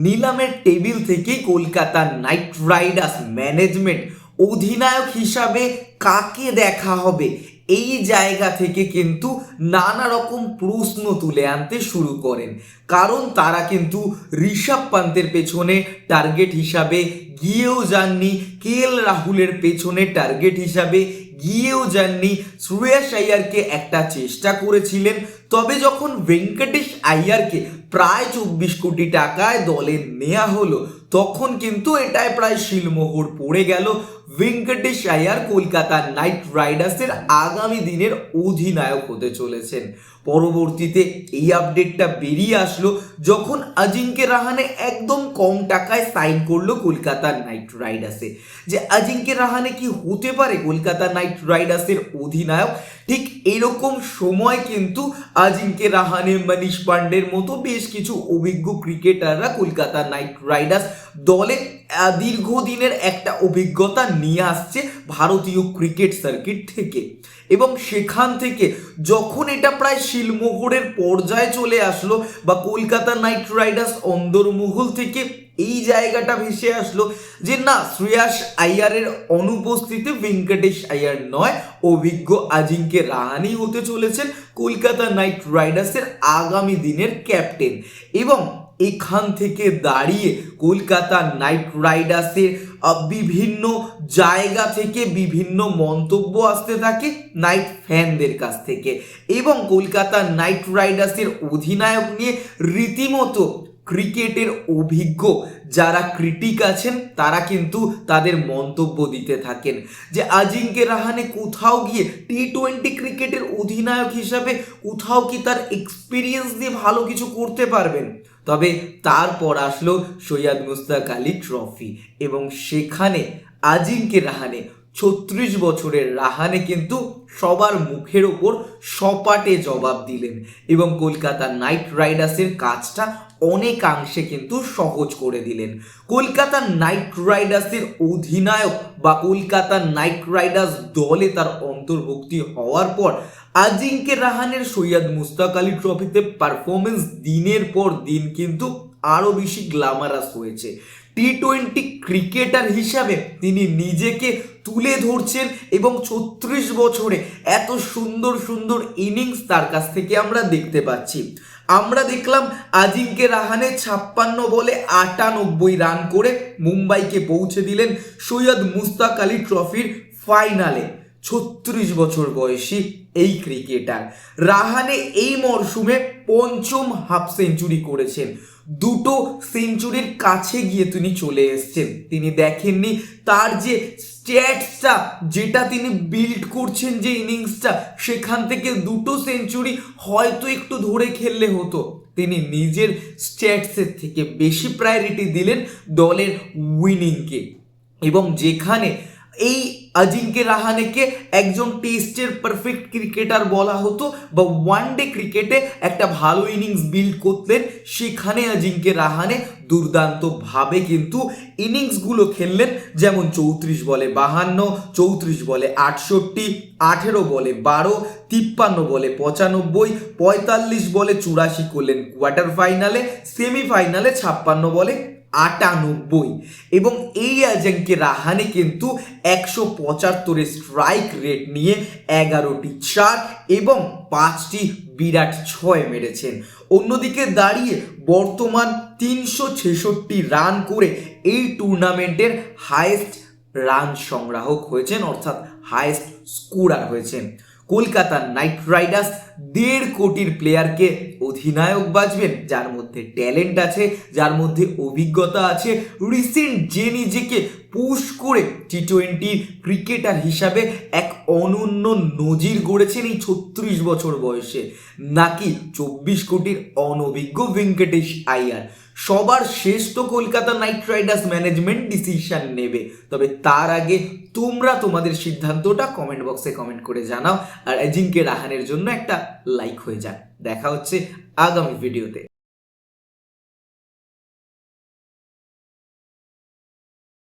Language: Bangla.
নিলামের টেবিল থেকে কলকাতা নাইট রাইডার্স ম্যানেজমেন্ট অধিনায়ক হিসাবে কাকে দেখা হবে? এই জায়গা থেকে কিন্তু নানা রকম প্রশ্ন তুলে আনতে শুরু করেন। কারণ তারা কিন্তু ঋষভ পান্তের পেছনে টার্গেট হিসাবে গিয়েও যাননি, কে এল রাহুলের পেছনে টার্গেট হিসাবে গিয়েও যাননি। শ্রেয়াস আইয়ারকে একটা চেষ্টা করেছিলেন, তবে যখন ভেঙ্কটেশ আইয়ারকে প্রায় চব্বিশ কোটি টাকায় দলে নেওয়া হলো, তখন কিন্তু এটায় প্রায় শিলমোহর পড়ে গেল। ভেঙ্কটেশ আয়ার কলকাতা নাইট রাইডার্সের আগামী দিনের অধিনায়ক হতে চলেছেন। পরবর্তীতে এই আপডেটটা বেরিয়ে আসলো যখন আজিঙ্কে রাহানে একদম কম টাকায় সাইন করল কলকাতা নাইট রাইডার্সে। যে আজিঙ্কে রাহানে কি হতে পারে কলকাতা নাইট রাইডার্সের অধিনায়ক? ঠিক এরকম সময় কিন্তু আজিঙ্কে রাহানে মনীষ পান্ডের মতো বেশ কিছু অভিজ্ঞ ক্রিকেটাররা কলকাতা নাইট রাইডার্স দলে দীর্ঘদিনের একটা অভিজ্ঞতা নিয়ে আসছে ভারতীয় ক্রিকেট সার্কিট থেকে। এবং সেখান থেকে যখন এটা প্রায় শিলমোহরের পর্যায়ে চলে আসলো বা কলকাতা নাইট রাইডার্স অন্দরমহল থেকে এই জায়গাটা ভেসে আসলো যে না, শ্রেয়াস আইয়ারের অনুপস্থিতি ভেঙ্কটেশ আইয়ার নয়, অভিজ্ঞ আজিঙ্কে রাহানি হতে চলেছেন কলকাতা নাইট রাইডার্সের আগামী দিনের ক্যাপ্টেন। এবং এখান থেকে দাঁড়িয়ে কলকাতা নাইট রাইডার্সের বিভিন্ন জায়গা থেকে বিভিন্ন মন্তব্য আসতে থাকে নাইট ফ্যানদের কাছ থেকে। এবং কলকাতা নাইট রাইডার্সের অধিনায়ক নিয়ে রীতিমতো ক্রিকেটের অভিজ্ঞ যারা ক্রিটিক আছেন, তারা কিন্তু তাদের মন্তব্য দিতে থাকেন যে আজিঙ্কে রাহানে কোথাও গিয়ে টি টোয়েন্টি ক্রিকেটের অধিনায়ক হিসাবে কোথাও কি তার এক্সপিরিয়েন্স দিয়ে ভালো কিছু করতে পারবেন? তবে তারপর আসলো সৈয়দ মুস্তাক আলী ট্রফি এবং সেখানে আজিঙ্কে রাহানে, ছত্রিশ বছরের রাহানে কিন্তু সবার মুখের ওপর সপাটে জবাব দিলেন এবং কলকাতা নাইট রাইডার্সের কাজটা অনেকাংশে কিন্তু সহজ করে দিলেন। কলকাতা নাইট রাইডার্সের অধিনায়ক বা কলকাতা নাইট রাইডার্স দলে তার অন্তর্ভুক্তি হওয়ার পর আজিঙ্কে রাহানের সৈয়দ মুস্তাক আলী ট্রফিতে পারফরমেন্স দিনের পর দিন কিন্তু আরও বেশি গ্ল্যামারাস হয়েছে। টি টোয়েন্টি ক্রিকেটার হিসাবে তিনি নিজেকে তুলে ধরছেন এবং ছত্রিশ বছরে এত সুন্দর সুন্দর ইনিংস তার কাছ থেকে আমরা দেখতে পাচ্ছি। আমরা দেখলাম আজিঙ্কে রাহানে ছাপ্পান্ন বলে আটানব্বই রান করে মুম্বাইকে পৌঁছে দিলেন সৈয়দ মুস্তাক আলী ট্রফির ফাইনালে ছত্রিশ বছর বয়সী এই ক্রিকেটার। রাহানে এই মরশুমে পঞ্চম হাফ সেঞ্চুরি করেছেন। দুটো সেঞ্চুরির কাছে গিয়ে তিনি চলে এসেছেন। তিনি দেখেননি তার যে স্ট্যাটসটা, যেটা তিনি বিল্ড করছেন যে ইনিংসটা, সেখান থেকে দুটো সেঞ্চুরি হয়তো একটু ধরে খেললে হতো। তিনি নিজের স্ট্যাটসের থেকে বেশি প্রায়োরিটি দিলেন দলের উইনিংকে। এবং যেখানে এই আজিঙ্কে রাহানেকে একজন টেস্টের পারফেক্ট ক্রিকেটার বলা হতো বা ওয়ান ডে ক্রিকেটে একটা ভালো ইনিংস বিল্ড করতেন। সেখানে আজিঙ্কে রাহানে দুর্দান্তভাবে কিন্তু ইনিংসগুলো খেললেন। যেমন চৌত্রিশ বলে বাহান্ন, চৌত্রিশ বলে আটষট্টি, আঠেরো বলে বারো, তিপ্পান্ন বলে পঁচানব্বই, পঁয়তাল্লিশ বলে চুরাশি করলেন কোয়ার্টার ফাইনালে সেমিফাইনালে ছাপ্পান্ন বলে আটানব্বই এবং এই আজঙ্কে রাহানে কিন্তু একশো পঁচাত্তরের স্ট্রাইক রেট নিয়ে এগারোটি চার এবং পাঁচটি বিরাট ছয় মেরেছেন। অন্যদিকে দাঁড়িয়ে বর্তমান তিনশো ছেষট্টি রান করে এই টুর্নামেন্টের হায়েস্ট রান সংগ্রাহক হয়েছেন, অর্থাৎ হায়েস্ট স্কোরার হয়েছেন। কলকাতা নাইট রাইডার্স দেড় কোটির প্লেয়ারকে অধিনায়ক বাজবেন যার মধ্যে ট্যালেন্ট আছে, যার মধ্যে অভিজ্ঞতা আছে। রিসেন্ট যে নিজেকে পুশ করে টি টোয়েন্টির ক্রিকেটার হিসাবে এক অনন্য নজির গড়েছেন এই ছত্রিশ বছর বয়সে। নাকি চব্বিশ কোটির অনভিজ্ঞ ভেঙ্কটেশ আইয়ার সবার শেষ তো Kolkata Knight Riders management decision নেবে। তবে তার আগে তোমরা তোমাদের সিদ্ধান্তটা কমেন্ট বক্সে কমেন্ট করে জানাও। আর এজিংকে রাহানের জন্য একটা লাইক হয়ে যাক। দেখা হচ্ছে আগামী ভিডিওতে